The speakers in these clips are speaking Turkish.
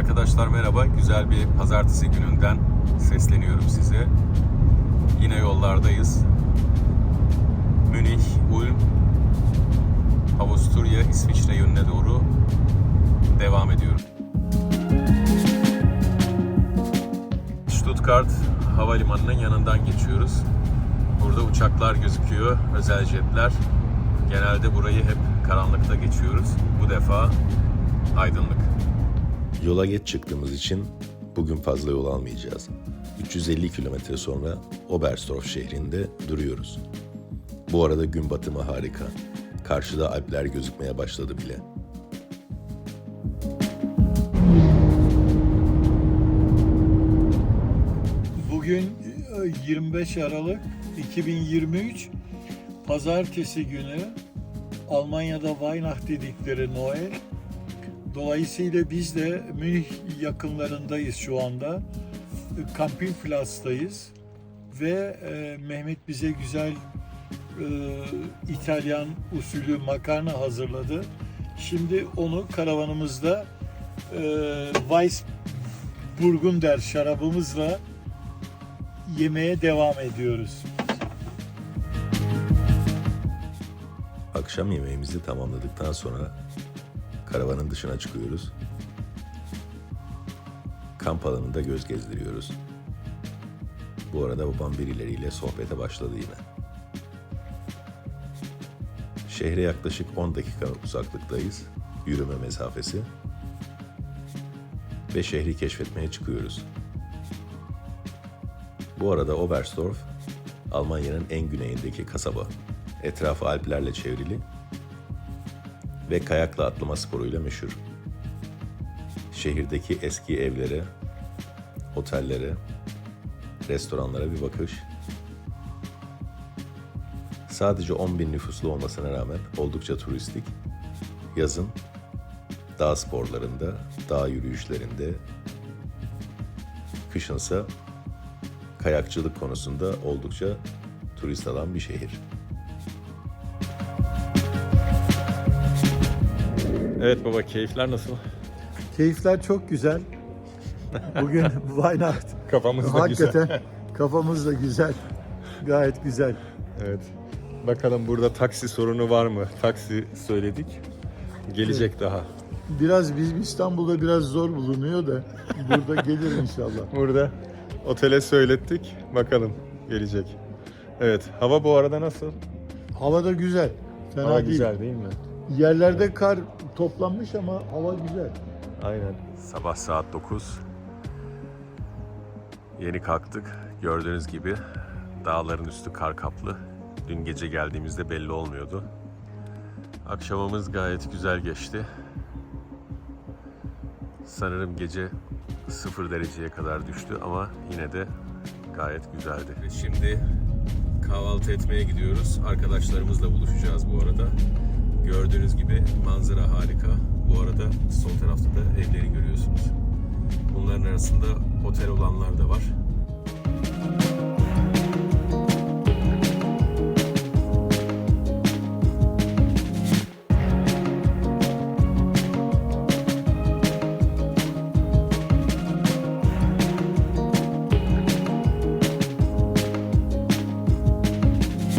Arkadaşlar merhaba. Güzel bir pazartesi gününden sesleniyorum size. Yine yollardayız. Münih, Ulm, Avusturya, İsviçre yönüne doğru devam ediyorum. Stuttgart Havalimanı'nın yanından geçiyoruz. Burada uçaklar gözüküyor, özel jetler. Genelde burayı hep karanlıkta geçiyoruz. Bu defa aydınlık. Yola geç çıktığımız için bugün fazla yol almayacağız. 350 kilometre sonra Oberstdorf şehrinde duruyoruz. Bu arada gün batımı harika. Karşıda Alpler gözükmeye başladı bile. Bugün e, 25 Aralık 2023 Pazartesi günü Almanya'da Weihnacht dedikleri Noel. Dolayısıyla biz de Münih yakınlarındayız şu anda. Campingplatz'tayız ve e, Mehmet bize güzel e, İtalyan usulü makarna hazırladı. Şimdi onu karavanımızda e, Weiss Burgunder şarabımızla yemeye devam ediyoruz. Akşam yemeğimizi tamamladıktan sonra karavanın dışına çıkıyoruz. Kamp alanında göz gezdiriyoruz. Bu arada babam birileriyle sohbete başladı yine. Şehre yaklaşık 10 dakika uzaklıktayız. Yürüme mesafesi. Ve şehri keşfetmeye çıkıyoruz. Bu arada Oberstdorf, Almanya'nın en güneyindeki kasaba. Etrafı Alplerle çevrili ve kayakla atlama sporuyla meşhur. Şehirdeki eski evlere, otellere, restoranlara bir bakış. Sadece 10 bin nüfuslu olmasına rağmen oldukça turistik. Yazın dağ sporlarında, dağ yürüyüşlerinde, kışınsa kayakçılık konusunda oldukça turist alan bir şehir. Evet baba keyifler nasıl? Keyifler çok güzel. Bugün Weihnacht. Kafamız da Hakikaten kafamız da güzel. Gayet güzel. Evet. Bakalım burada taksi sorunu var mı? Taksi söyledik. Gelecek daha. Biraz bizim İstanbul'da biraz zor bulunuyor da burada gelir inşallah. Burada otele söylettik. Bakalım gelecek. Evet. Hava bu arada nasıl? Hava da güzel. Fena Hava değil. güzel değil mi? Yerlerde kar toplanmış ama hava güzel. Aynen. Sabah saat 9. Yeni kalktık. Gördüğünüz gibi dağların üstü kar kaplı. Dün gece geldiğimizde belli olmuyordu. Akşamımız gayet güzel geçti. Sanırım gece 0 dereceye kadar düştü ama yine de gayet güzeldi. Şimdi kahvaltı etmeye gidiyoruz. Arkadaşlarımızla buluşacağız bu arada. Gördüğünüz gibi manzara harika. Bu arada sol tarafta da evleri görüyorsunuz. Bunların arasında otel olanlar da var.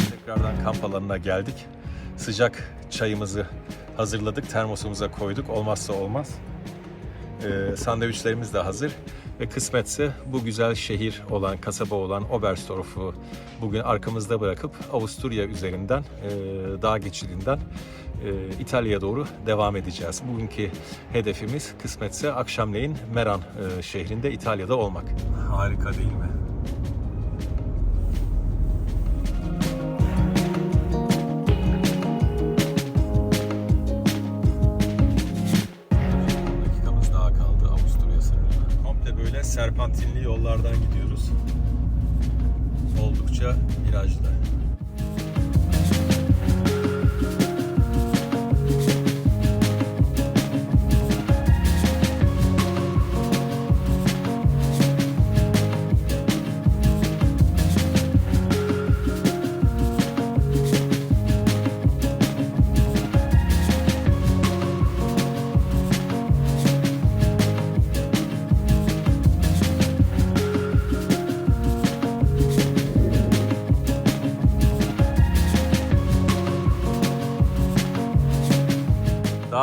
Tekrardan kamp alanına geldik. Sıcak çayımızı hazırladık, termosumuza koyduk. Olmazsa olmaz. Ee, sandviçlerimiz de hazır. Ve kısmetse bu güzel şehir olan, kasaba olan Oberstdorf'u bugün arkamızda bırakıp Avusturya üzerinden, e, dağ geçidinden e, İtalya'ya doğru devam edeceğiz. Bugünkü hedefimiz kısmetse akşamleyin Meran e, şehrinde İtalya'da olmak. Harika değil mi? Oldukça virajlı.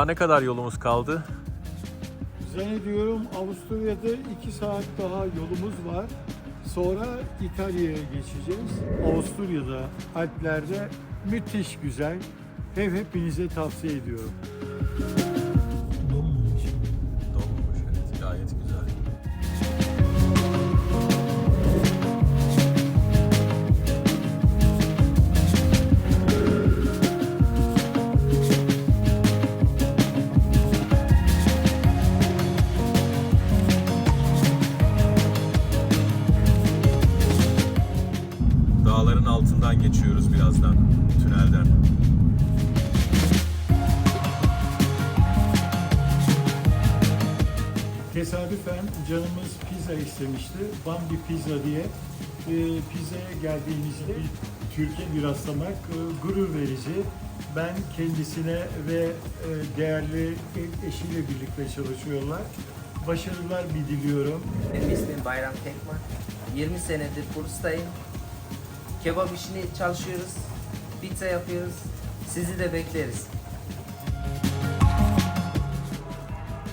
Ne kadar yolumuz kaldı? Zannediyorum Avusturya'da iki saat daha yolumuz var. Sonra İtalya'ya geçeceğiz. Avusturya'da, Alplerde müthiş güzel. Hep hepinize tavsiye ediyorum. Geçiyoruz birazdan tünelden. Tesadüfen canımız pizza istemişti. Bambi Pizza diye. Ee, pizzaya geldiğimizde Türkiye bir rastlamak e, gurur verici. Ben kendisine ve e, değerli e- eşiyle birlikte çalışıyorlar. Başarılar bir diliyorum. Benim ismim Bayram Tekman. 20 senedir Bursa'dayım. Kebap işini çalışıyoruz. Pizza yapıyoruz. Sizi de bekleriz.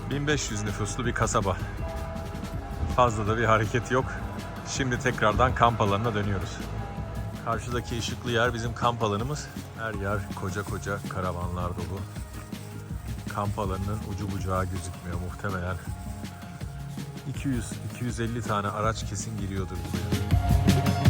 1500 nüfuslu bir kasaba. Fazla da bir hareket yok. Şimdi tekrardan kamp alanına dönüyoruz. Karşıdaki ışıklı yer bizim kamp alanımız. Her yer koca koca karavanlar dolu. Kamp alanının ucu bucağı gözükmüyor muhtemelen. 200-250 tane araç kesin giriyordur buraya.